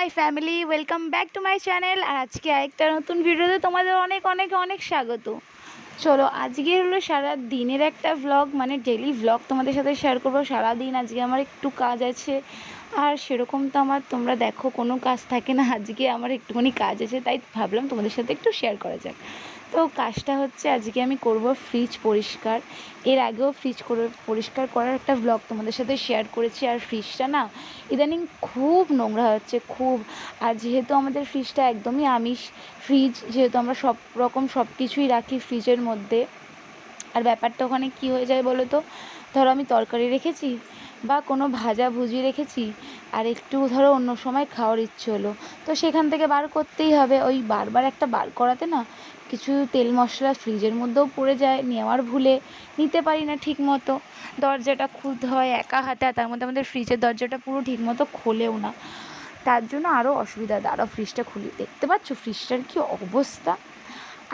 My family welcome back to my channel আর আজকে আরেকটা নতুন ভিডিওতে তোমাদের অনেক অনেক অনেক স্বাগত। চলো, আজকে হলো সারা দিনের একটা ভ্লগ মানে ডেলি ভ্লগ তোমাদের সাথে শেয়ার করব। সারা দিন আজকে আমার একটু কাজ আছে, আর সেরকম তো আমার, তোমরা দেখো কোনো কাজ থাকে না। আজকে আমার একটুখানি কাজ আছে, তাই ভাবলাম তোমাদের সাথে একটু শেয়ার করা যাক। তো কাজটা হচ্ছে আজকে আমি করব ফ্রিজ পরিষ্কার। এর আগেও ফ্রিজ করে, পরিষ্কার করার একটা ব্লগ তোমাদের সাথে শেয়ার করেছি। আর ফ্রিজটা না ইদানিং খুব নোংরা হচ্ছে, খুব। আর যেহেতু আমাদের ফ্রিজটা একদমই আমিষ ফ্রিজ যেহেতু আমরা সব রকম সব কিছুই রাখি ফ্রিজের মধ্যে। আর ব্যাপারটা ওখানে কি হয়ে যায় বলো তো? ধরো আমি তরকারি রেখেছি বা কোনো ভাজা ভুজি রেখেছি, আর একটু ধরো অন্য সময় খাওয়ার ইচ্ছে হলো। তো সেখান থেকে বার করতেই হবে। ওই বারবার একটা বার করাতে না কিছু তেল মশলা ফ্রিজের মধ্যেও পড়ে যায়, নেওয়ার ভুলে নিতে পারি না ঠিক মতো দরজাটা খুলতে হয় একা হাতে তার মধ্যে আমাদের ফ্রিজের দরজাটা পুরো ঠিক মতো খোলেও না। তার জন্য আরও অসুবিধা। দাঁড়াও ফ্রিজটা খুলি। দেখতে পাচ্ছ ফ্রিজটার কি অবস্থা?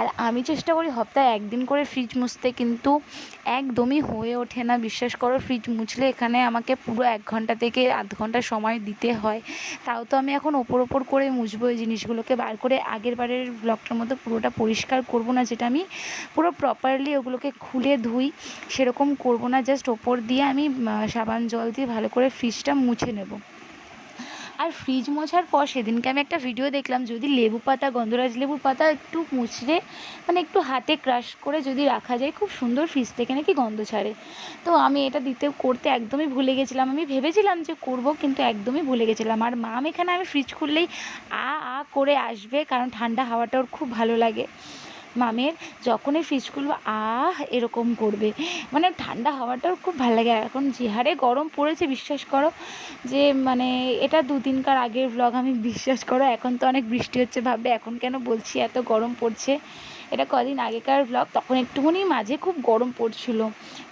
আর আমি চেষ্টা করি সপ্তাহে একদিন করে ফ্রিজ মুছতে, কিন্তু একদমই হয়ে ওঠে না। বিশ্বাস করো ফ্রিজ মুছলে এখানে আমাকে পুরো এক ঘণ্টা থেকে আধ ঘণ্টা সময় দিতে হয়। তাও তো আমি এখন ওপর ওপর করে মুছবো এই জিনিসগুলোকে। বার করে আগের বারের ব্লগটার মতো পুরোটা পরিষ্কার করব না, যেটা আমি পুরো প্রপারলি ওগুলোকে খুলে ধুই। সেরকম করব না জাস্ট ওপর দিয়ে আমি সাবান জল দিয়ে ভালো করে ফ্রিজটা মুছে নেব। আর ফ্রিজ মোছার পর সেদিনকে আমি একটা ভিডিও দেখলাম, যদি লেবু পাতা, গন্ধরাজ লেবুর পাতা একটু মুছড়ে মানে একটু হাতে ক্রাশ করে যদি রাখা যায়, খুব সুন্দর ফ্রিজ থেকে নাকি গন্ধ ছাড়ে। তো আমি এটা দিতে, করতে একদমই ভুলে গেছিলাম। আমি ভেবেছিলাম যে করব, কিন্তু একদমই ভুলে গেছিলাম। আর মাম এখানে, আমি ফ্রিজ খুললেই আ আ করে আসবে, কারণ ঠান্ডা হাওয়াটা ওর খুব ভালো লাগে। মামের যখনই ফ্রিজ খুলবো, আহ, এরকম করবে। মানে ঠান্ডা হাওয়াটাও খুব ভালো লাগে। এখন যে হারে গরম পড়েছে, বিশ্বাস করো যে মানে এটা দুদিনকার আগের ব্লগ আমি বিশ্বাস করো এখন তো অনেক বৃষ্টি হচ্ছে, ভাববে এখন কেন বলছি এত গরম পড়ছে। এটা কদিন আগেকার ব্লগ তখন একটুখানি মাঝে খুব গরম পড়ছিল।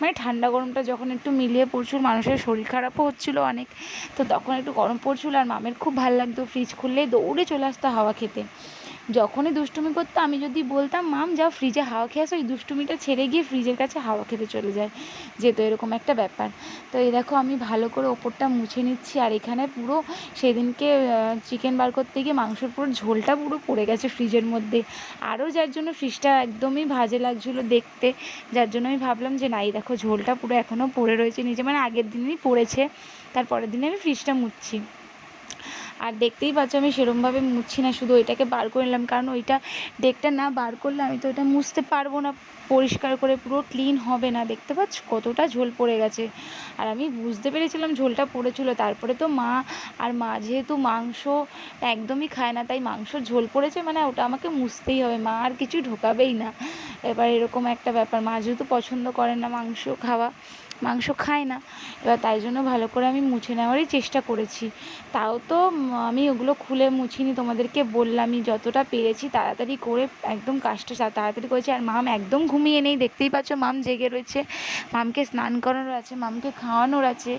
মানে ঠান্ডা গরমটা যখন একটু মিলিয়ে পড়ছিল মানুষের শরীর খারাপও হচ্ছিল অনেক, তো তখন একটু গরম পড়ছিল। আর মামের খুব ভালো লাগতো ফ্রিজ খুললেই দৌড়ে চলে আসতো হাওয়া খেতে। যখনই দুষ্টুমি করতো, আমি যদি বলতাম, মাম, যাও ফ্রিজে হাওয়া খেয়ে আসো। ওই দুষ্টুমিটা ছেড়ে গিয়ে ফ্রিজের কাছে হাওয়া খেতে চলে যায়। যেত এরকম একটা ব্যাপার। তো এই দেখো, আমি ভালো করে ওপরটা মুছে নিচ্ছি, আর এখানে পুরো সেদিনকে চিকেন বার করতে গিয়ে মাংসর পুরো ঝোলটা পুরো পড়ে গেছে ফ্রিজের মধ্যে। আরও যার জন্য ফ্রিজটা একদমই ভাজে লাগছিল দেখতে, যার জন্য আমি ভাবলাম যে, না, এই দেখো, ঝোলটা পুরো এখনও পড়ে রয়েছে নিচে মানে আগের দিনই পড়েছে তার পরের দিনে আমি ফ্রিজটা মুছছি আর দেখতেই পাচ্ছ আমি সেরমভাবে মুছছি না, শুধু ওইটাকে বার করে নিলাম, কারণ ওইটা ডেকটা না বার করলে আমি তো ওটা মুছতে পারব না। পরিষ্কার করে পুরো ক্লিন হবে না, দেখতে পাচ্ছ কতটা ঝোল পড়ে গেছে। আর আমি বুঝতে পেরেছিলাম ঝোলটা পড়েছিল, তারপরে তো মা আর মা যেহেতু মাংস একদমই খায় না, তাই মাংস ঝোল পড়েছে মানে ওটা আমাকে মুছতেই হবে, মা আর কিছু ঢোকাবেই না। এবার এরকম একটা ব্যাপার, মা যেহেতু পছন্দ করে না মাংস খাওয়া মাংস খায় না। এবার তাই জন্য ভালো করে আমি মুছে নেওয়ারই চেষ্টা করেছি। তাও তো আমি ওগুলো খুলে মুছিনি, তোমাদেরকে বললামই, যতটা পেরেছি তাড়াতাড়ি করে একদম কাজটা তাড়াতাড়ি করেছি। আর মাম একদম ঘুমিয়ে নেই, দেখতেই পাচ্ছ মাম জেগে রয়েছে। মামকে স্নান করানোর আছে, মামকে খাওয়ানোর আছে।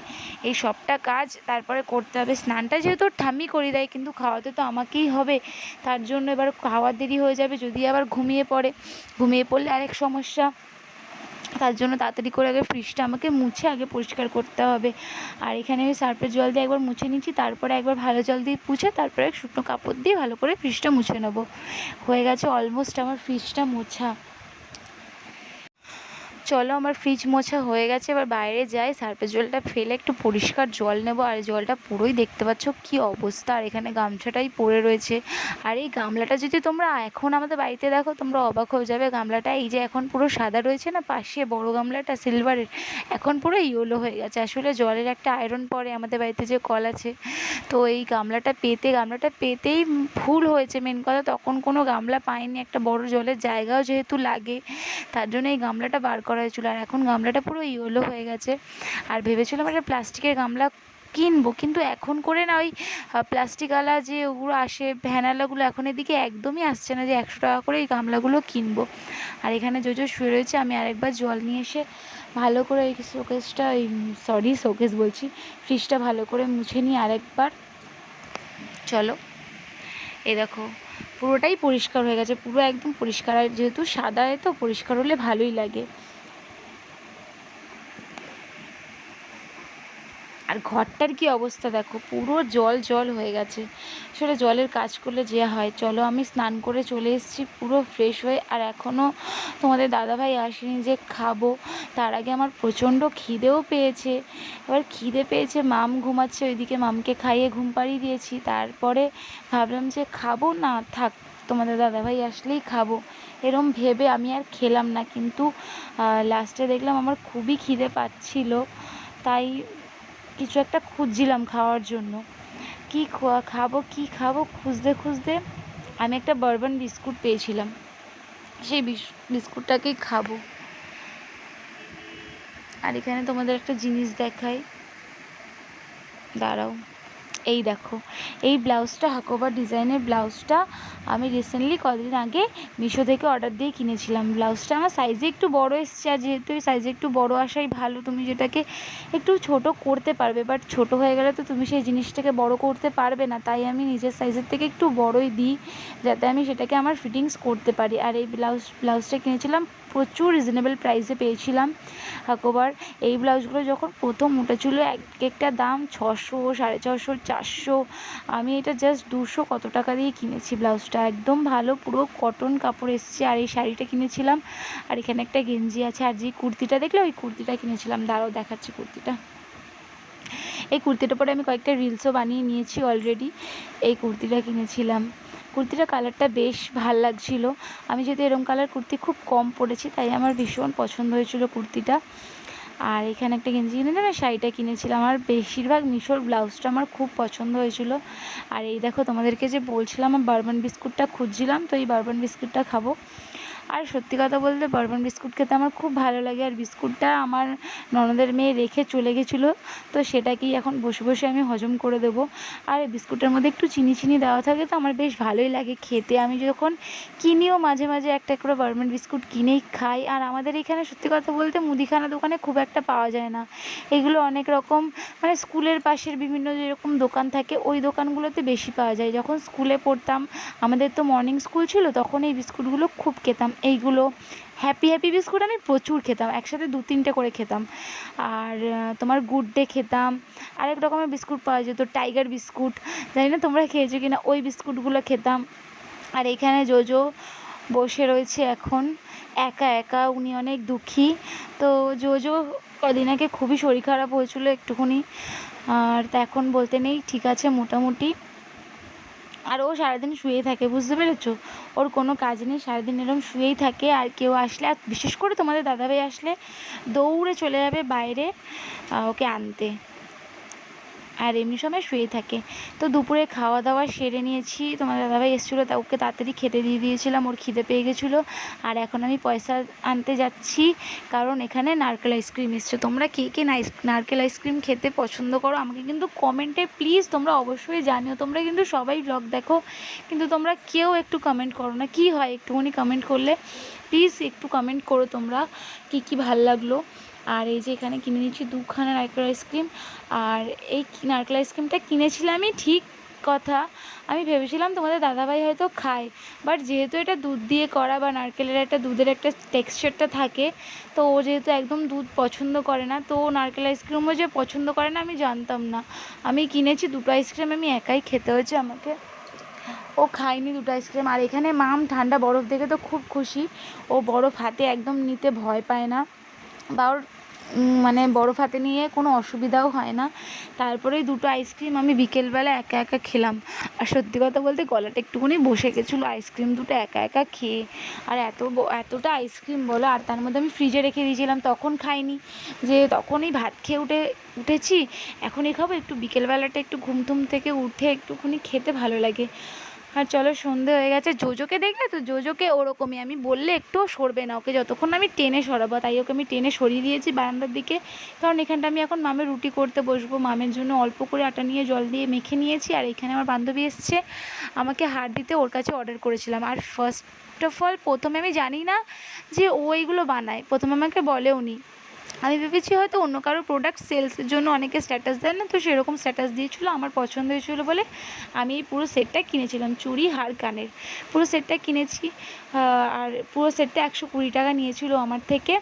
এই সবটা কাজ তারপরে করতে হবে। স্নানটা যেহেতু ঠাম্মি করে দেয়, কিন্তু খাওয়াতে তো আমাকেই হবে। তার জন্য এবার খাওয়ার দেরি হয়ে যাবে, যদি আবার ঘুমিয়ে পড়ে। ঘুমিয়ে পড়লে আরেক সমস্যা তার জন্য তাড়াতাড়ি করে আগে ফ্রিজটা আমাকে মুছে আগে পরিষ্কার করতে হবে। আর এখানে আমি সার্ফের জল দিয়ে একবার মুছে নিচ্ছি, তারপরে একবার ভালো জল দিয়ে পুছে, তারপরে শুকনো কাপড় দিয়ে ভালো করে ফ্রিজটা মুছে নেব। হয়ে গেছে অলমোস্ট আমার ফ্রিজটা মোছা। চলো আমার ফ্রিজ মোছা হয়ে গেছে, এবার বাইরে যাই। সার্ফের জলটা ফেলে একটু পরিষ্কার জল নেব। আর জলটা পুরোই দেখতে পাচ্ছ কি অবস্থা। আর এখানে গামছাটাই পড়ে রয়েছে। আর এই গামলাটা যদি তোমরা এখন আমাদের বাড়িতে দেখো, তোমরা অবাক হয়ে যাবে। গামলাটা এই যে এখন পুরো সাদা রয়েছে না, পাশে বড় গামলাটা সিলভারের এখন পুরো ইয়েলো হয়ে গেছে। আসলে জলের একটা আয়রন পড়ে আমাদের বাড়িতে যে কল আছে। তো এই গামলাটা পেতে, গামলাটা পেতেই ভুল হয়েছে মেন কথা। তখন কোনো গামলা পাইনি। একটা বড় জলের জায়গাও যেহেতু লাগে, তার জন্য এই গামলাটা বার করা হয়েছিল আর এখন গামলাটা পুরো ইয়েলো হয়ে গেছে। আর ভেবেছিলাম একটা প্লাস্টিকের গামলা কিনবো, কিন্তু এখন করে না ওই প্লাস্টিকওয়ালা যে ওগুলো আসে, ভ্যানালাগুলো এখন এদিকে একদমই আসছে না যে একশো টাকা করে এই গামলাগুলো কিনবো। আর এখানে জোজো শুয়ে রয়েছে, আমি আরেকবার জল নিয়ে এসে ভালো করে এই শোকেসটা, এই সরি শোকেস বলছি, ফ্রিজটা ভালো করে মুছে নিই আরেকবার। চলো, এ দেখো, পুরোটাই পরিষ্কার হয়ে গেছে, পুরো একদম পরিষ্কার। আর যেহেতু সাদায় তো পরিষ্কার হলে ভালোই লাগে। আর ঘরটার কি অবস্থা দেখো? পুরো জল জল হয়ে গেছে। আসলে জলের কাজ করলে যে হয়। চলো আমি স্নান করে চলে এসেছি, পুরো ফ্রেশ হয়ে। আর এখনও তোমাদের দাদাভাই আসেনি যে খাব। তার আগে আমার প্রচণ্ড খিদেও পেয়েছে। এবার খিদে পেয়েছে, মাম ঘুমাচ্ছে, ওইদিকে মামকে খাইয়ে ঘুম পাড়িয়ে দিয়েছি। তারপরে ভাবলাম যে খাব না, থাক, তোমাদের দাদাভাই আসলেই খাব। এরম ভেবে আমি আর খেলাম না। কিন্তু লাস্টে দেখলাম আমার খুবই খিদে পাচ্ছিল। তাই কিছু একটা খুঁজছিলাম খাওয়ার জন্য। কি খাব কি খাব, খুঁজতে খুঁজতে আমি একটা বারবান বিস্কুট পেয়েছিলাম। সেই বিস- বিস্কুটটাকেই খাব। আর এখানে তোমাদের একটা জিনিস দেখাই। দাঁড়াও। এই দেখো, এই ব্লাউজটা হাকোবার ডিজাইনের ব্লাউজটা আমি রিসেন্টলি কদিন আগে মিশো থেকে অর্ডার দিয়ে কিনেছিলাম। ব্লাউজটা আমার সাইজে একটু বড় এসছে, আর যেহেতু সাইজে একটু বড় আসাই ভালো, তুমি যেটাকে একটু ছোট করতে পারবে বাট ছোট হয়ে গেলে তো তুমি সেই জিনিসটাকে বড় করতে পারবে না, তাই আমি নিজের সাইজের থেকে একটু বড়ই দিই, যাতে আমি সেটাকে আমার ফিটিংস করতে পারি। আর এই ব্লাউজ, ব্লাউজটা কিনেছিলাম প্রচুর রিজনেবল প্রাইসে পেয়েছিলাম হাকোবার এই ব্লাউজগুলো যখন প্রথম উঠেছিলো, এক একটা দাম ছশো, সাড়ে ছশো, চারশো। আমি এটা জাস্ট দুশো কত টাকা দিয়ে কিনেছি ব্লাউজটা। একদম ভালো, পুরো কটন কাপড় এসছে আর এই শাড়িটা কিনেছিলাম। আর এখানে একটা গেঞ্জি আছে আর যে কুর্তিটা, দেখলে ওই কুর্তিটা কিনেছিলাম। দাঁড়াও, দেখাচ্ছি কুর্তিটা। এই কুর্তিটা পরে আমি কয়েকটা রিলসও বানিয়ে নিয়েছি অলরেডি এই কুর্তিটা কিনেছিলাম। কুর্তিটার কালারটা বেশ ভালো লাগছিল। আমি যেহেতু এরম কালার কুর্তি খুব কম পরেছি তাই আমার ভীষণ পছন্দ হয়েছিল কুর্তিটা। আর এখানে একটা গেঞ্জি কিনে আমি শাড়িটা কিনেছিলাম। আর বেশিরভাগ মিশোর ব্লাউজটা আমার খুব পছন্দ হয়েছিল। আর এই দেখো তোমাদেরকে যে বলছিলাম আমার বারবান বিস্কুটটা খুঁজছিলাম, তো এই বারবান বিস্কুটটা খাব। আর সত্যি কথা বলতে বারবান বিস্কুট খেতে আমার খুব ভালো লাগে। আর বিস্কুটটা আমার ননদের মেয়ে রেখে চলে গেছিল, তো সেটাকেই এখন বসে বসে আমি হজম করে দেবো। আর বিস্কুটের মধ্যে একটু চিনি চিনি দেওয়া থাকে, তো আমার বেশ ভালোই লাগে খেতে। আমি যখন কিনিও মাঝে মাঝে একটা করে বারবান বিস্কুট কিনেই খাই। আর আমাদের এখানে সত্যি কথা বলতে মুদিখানা দোকানে খুব একটা পাওয়া যায় না। এগুলো অনেক রকম মানে স্কুলের পাশের বিভিন্ন যেরকম দোকান থাকে, ওই দোকানগুলোতে বেশি পাওয়া যায়। যখন স্কুলে পড়তাম, আমাদের তো মর্নিং স্কুল ছিল, তখন এই বিস্কুটগুলো খুব খেতাম। এইগুলো হ্যাপি হ্যাপি বিস্কুট আমি প্রচুর খেতাম, একসাথে দু তিনটে করে খেতাম। আর তোমার গুড ডে খেতাম। আরেক রকমের বিস্কুট পাওয়া যেত টাইগার বিস্কুট জানি না তোমরা খেয়েছো কি না ওই বিস্কুটগুলো খেতাম। আর এখানে জোজো বসে রয়েছে এখন, একা একা, উনি অনেক দুঃখী। তো জোজো কদিন আগে খুবই শরীর খারাপ হয়েছিল একটুখানি। আর এখন বলতে নেই, ঠিক আছে মোটামুটি। আর ও সারাদিন শুয়েই থাকে, বুঝতে পেরেছ? ওর কোনো কাজ নেই, সারাদিন এরকম শুয়েই থাকে, আর কেউ আসলে, আর বিশেষ করে তোমাদের দাদাভাই আসলে দৌড়ে চলে যাবে বাইরে ওকে আনতে। আর এমনি সময় শুয়ে থাকে। তো দুপুরে খাওয়া দাওয়া সেরে নিয়েছি। তোমার দাদাভাই এসেছিল, তা ওকে তাড়াতাড়ি খেতে দিয়ে দিয়েছিলাম, ওর খিদে পেয়ে গেছিল। আর এখন আমি পয়সা আনতে যাচ্ছি, কারণ এখানে নারকেল আইসক্রিম এসছে। তোমরা কে কে নারকেল আইসক্রিম খেতে পছন্দ করো, আমাকে কিন্তু কমেন্টে প্লিজ তোমরা অবশ্যই জানিও। তোমরা কিন্তু সবাই ব্লগ দেখো, কিন্তু তোমরা কেউ একটু কমেন্ট করো না। কি হয়, একটুখানি কমেন্ট করলে, প্লিজ একটু কমেন্ট করো তোমরা, কী কী ভালো লাগল। আর এই যে এখানে কিনে নিচ্ছি দুখানা নারকেল আইসক্রিম। আর এই নারকেল আইসক্রিমটা কিনেছিলামই ঠিক কথা। আমি ভেবেছিলাম তোমাদের দাদাভাই হয়তো খায়। বাট যেহেতু এটা দুধ দিয়ে করা বা নারকেলের একটা দুধের একটা টেক্সচারটা থাকে, তো ও যেহেতু একদম দুধ পছন্দ করে না, তো নারকেল আইসক্রিমও যে পছন্দ করে না আমি জানতাম না। আমি কিনেছি দুটো আইসক্রিম, আমি একাই খেতে হয়েছে আমাকে। ও খায়নি দুটো আইসক্রিম। আর এখানে মাম ঠান্ডা বরফ দেখে তো খুব খুশি। ও বরফ হাতে একদম নিতে ভয় পায় না। বা ওর মানে বরফ হাতে নিয়ে কোনো অসুবিধাও হয় না। তারপরে দুটো আইসক্রিম আমি বিকেলবেলা একা একা খেলাম। আর সত্যি কথা বলতে গলাটা একটুখানি বসে গেছিল। আইসক্রিম দুটো একা একা খেয়ে। আর এত এতটা আইসক্রিম বলো, আর তার মধ্যে আমি ফ্রিজে রেখে দিয়েছিলাম, তখন খাইনি। যে তখনই ভাত খেয়ে উঠে, উঠেছি। এখনই খাব, একটু বিকেলবেলাটা একটু ঘুম টুম থেকে উঠে একটুখানি খেতে ভালো লাগে। আর চলো সন্ধে হয়ে গেছে। জোজোকে দেখলে তো জোজোকে ওরকমই, আমি বললে একটুও সরবে না ওকে। যতক্ষণ আমি টেনে সরাবো, তাই ওকে আমি টেনে সরিয়ে দিয়েছি বারান্দার দিকে। কারণ এখানটা আমি এখন মামের রুটি করতে বসবো। মামের জন্য অল্প করে আটা নিয়ে জল দিয়ে মেখে নিয়েছি। আর এখানে আমার বান্ধবী এসছে। আমাকে হার দিতে ওর কাছে অর্ডার করেছিলাম। আর ফার্স্ট অফ অল প্রথমে আমি জানি না যে ও এইগুলো বানায়। প্রথমে আমাকে বলেও নি আমি ভেবেছি হয়তো অন্য কারও প্রোডাক্ট সেলসের জন্য অনেকে স্ট্যাটাস দেয় না, তো সেরকম স্ট্যাটাস দিয়েছিলো, আমার পছন্দ হয়েছিলো বলে আমি এই পুরো সেটটা কিনেছিলাম, চুড়ি, হার, কানের। পুরো সেটটা কিনেছি আর পুরো সেটটা একশো কুড়ি টাকা নিয়েছিল আমার থেকে।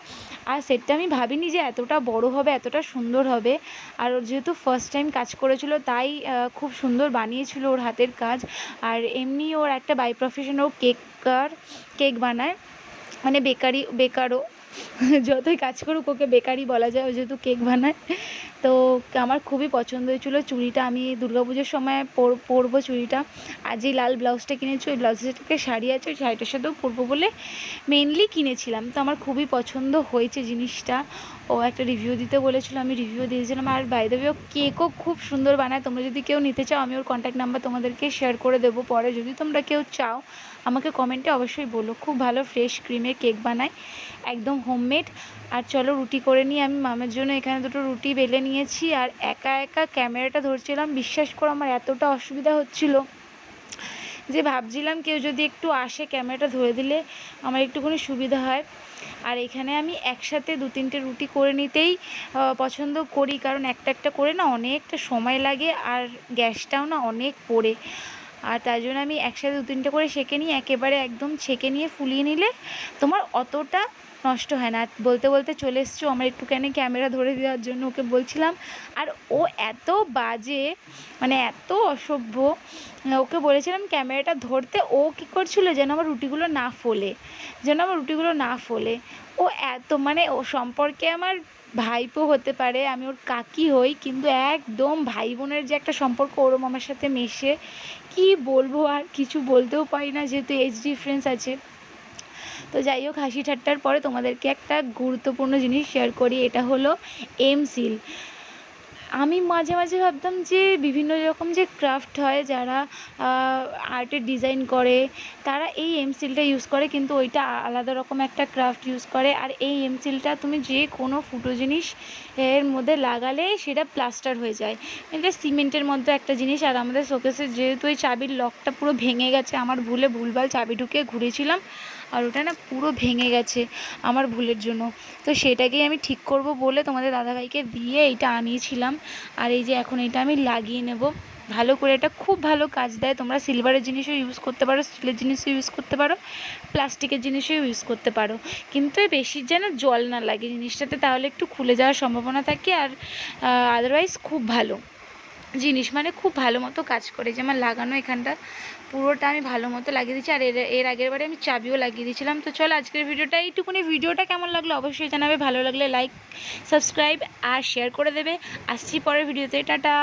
আর সেটটা আমি ভাবিনি যে এতটা বড় হবে, এতটা সুন্দর হবে। আর ওর যেহেতু ফার্স্ট টাইম কাজ করেছিল, তাই খুব সুন্দর বানিয়েছিল ওর হাতের কাজ। আর এমনি ওর একটা বাই প্রফেশন ও কেক কেকার কেক বানায়। মানে বেকারি, বেকারও। যতই কাজ করুক, ওকে বেকারি বলা যায়, ও যেহেতু কেক বানায়। তো আমার খুবই পছন্দ হয়েছিলো চুড়িটা। আমি দুর্গাপুজোর সময় পর- পরবো চুড়িটা। আজ এই লাল ব্লাউজটা কিনেছি, ওই ব্লাউজের সাথে শাড়ি আছে, ওই শাড়িটার সাথেও পরবো বলে মেনলি কিনেছিলাম। তো আমার খুবই পছন্দ হয়েছে জিনিসটা। ও একটা রিভিউ দিতে বলেছিল, আমি রিভিউ দিয়েছিলাম। আর বাই দেবে ও কেকও খুব সুন্দর বানায়। তোমরা যদি কেউ নিতে চাও, আমি ওর কন্ট্যাক্ট নাম্বার তোমাদেরকে শেয়ার করে দেবো পরে। যদি তোমরা কেউ চাও, আমাকে কমেন্টে অবশ্যই বলো। খুব ভালো ফ্রেশ ক্রিমের কেক বানায়। একদম হোমমেড আর চলো রুটি করে নিয়ে আমি মামের জন্য এখানে দুটো রুটি বেলে নিয়েছি। আর একা একা ক্যামেরাটা ধরছিলাম, বিশ্বাস করো আমার এতটা অসুবিধা হচ্ছিল যে ভাবছিলাম কেউ যদি একটু আসে ক্যামেরাটা ধরে দিলে আমার একটুখানি সুবিধা হয়। আর এখানে আমি একসাথে দু তিনটে রুটি করে নিতেই পছন্দ করি। কারণ একটা একটা করে না অনেকটা সময় লাগে আর গ্যাসটাও না অনেক পড়ে। আর তার জন্য আমি একসাথে দু তিনটে করে সেঁকে নিই, একেবারে একদম ছেঁকে নিয়ে ফুলিয়ে নিলে তোমার অতটা নষ্ট হয় না। বলতে বলতে চলে এসছো আমার একটুখানি ক্যামেরা ধরে দেওয়ার জন্য ওকে বলছিলাম। আর ও এত বাজে মানে এত অসভ্য, ওকে বলেছিলাম ক্যামেরাটা ধরতে। ও কী করছিল যেন আমার রুটিগুলো না ফোলে, যেন আমার রুটিগুলো না ফোলে। ও এত মানে ও সম্পর্কে আমার ভাইপো হতে পারে, আমি ওর কাকি হই, কিন্তু একদম ভাই বোনের যে একটা সম্পর্ক ওরম আমার সাথে মেশে, কি বলব আর কিছু বলতেও পারি না, যেহেতু এজ ডিফারেন্স আছে। তো যাই হোক, হাসি ঠাট্টার পরে তোমাদেরকে একটা গুরুত্বপূর্ণ জিনিস শেয়ার করি, এটা হলো এম সিল আমি মাঝে মাঝে ভাবতাম যে বিভিন্ন রকম যে ক্রাফট হয় যারা আর্টের ডিজাইন করে, তারা এই এমসিলটা ইউজ করে, কিন্তু ওইটা আলাদা রকম একটা ক্রাফট ইউজ করে। আর এই এমসিলটা তুমি যে কোনো ফুটো জিনিস এর মধ্যে লাগালে সেটা প্লাস্টার হয়ে যায়। এটা সিমেন্টের মধ্যে একটা জিনিস, আর আমাদের শোকেসের যেহেতু ওই চাবির লকটা পুরো ভেঙে গেছে, আমার ভুলে ভুলভাল চাবি ঢুকে ঘুরেছিলাম আর ওটা না পুরো ভেঙে গেছে আমার ভুলের জন্য। তো সেটাকেই আমি ঠিক করব বলে তোমাদের দাদাভাইকে দিয়ে এইটা আনিয়েছিলাম। আর এই যে এখন এটা আমি লাগিয়ে নেব। ভালো করে এটা খুব ভালো কাজ দেয়। তোমরা সিলভারের জিনিসও ইউজ করতে পারো স্টিলের জিনিসও ইউজ করতে পারো প্লাস্টিকের জিনিসও ইউজ করতে পারো। কিন্তু বেশি যেন জল না লাগে জিনিসটাতে, তাহলে একটু খুলে যাওয়ার সম্ভাবনা থাকে আর আদারওয়াইজ খুব ভালো। জিনিস মানে খুব ভালো মতো কাজ করে। যেমন লাগানো এখানটা পুরোটা আমি ভালো মতো লাগিয়ে দিচ্ছি আর এর এর আগের বারে আমি চাবিও লাগিয়ে দিয়েছিলাম। তো চলো আজকের ভিডিওটা, এইটুকুনি। ভিডিওটা কেমন লাগল অবশ্যই জানাবে। ভালো লাগলে লাইক সাবস্ক্রাইব আর শেয়ার করে দেবে। আসছি পরের ভিডিওতে। টাটা!